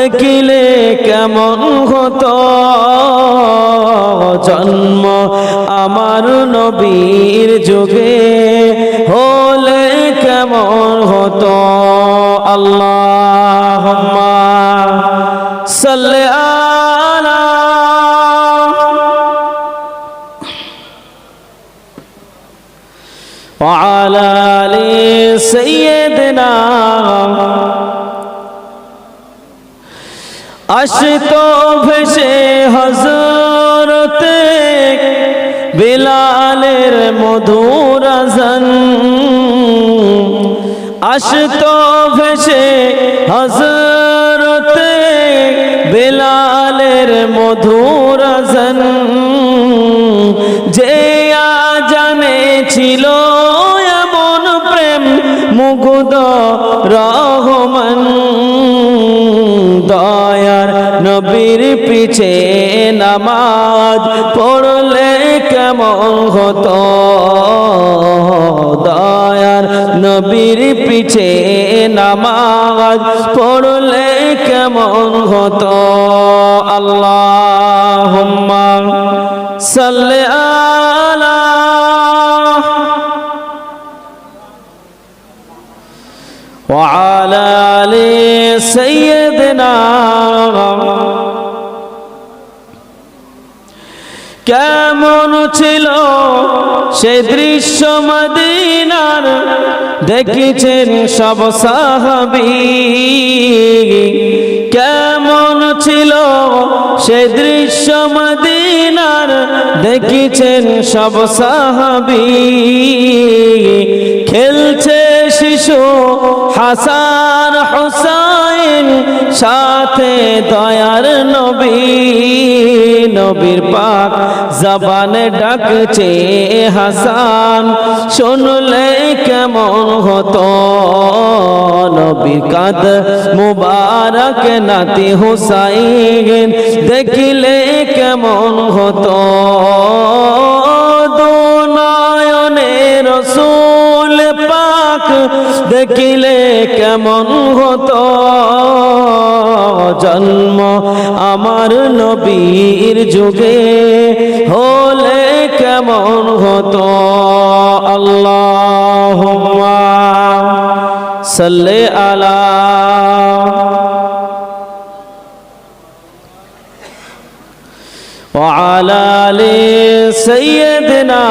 দেখিলে কেমন হতো জন্ম আমার নবীর যুগে হলে কেমন হতো আল্লাহ সাল্লে আলা وعلى آل سيدنا আশত ভেসে হজরতে বিলালের মধুর আজান। আশত ভেসে হজরতে বিলালের মধুর আজান। যে জানে ছিল এমন প্রেম, মুগ্ধ, রহমান। পিছে নামাজ পড়লে কেমন হতো দয়ার নবীর পিছে নামাজ পড়লে কেমন হতো আল্লাহ সাল্লে আলা وعلى آل سيدنا কেমন ছিল সে দৃশ্য মদিনার? দেখেছেন সব সাহাবি। কেমন ছিল সে দৃশ্য মদিনার? দেখেছেন সব সাহাবি। খেলছে শিশু হাসান হুসাইন, সাথে দয়ার নবী, নবীর পাক জবানে ডাকছে, হাসান, শুনলে কেমন হতো? নবীর কাদ মুবারক নাতি হুসাইন, দেখিলে কেমন হতো? পাক দেখিলে কেমন হতো জন্ম আমার নবীর যুগে হলে কেমন হতো আল্লাহ সাল্লে আলা وعلى آل سيدنا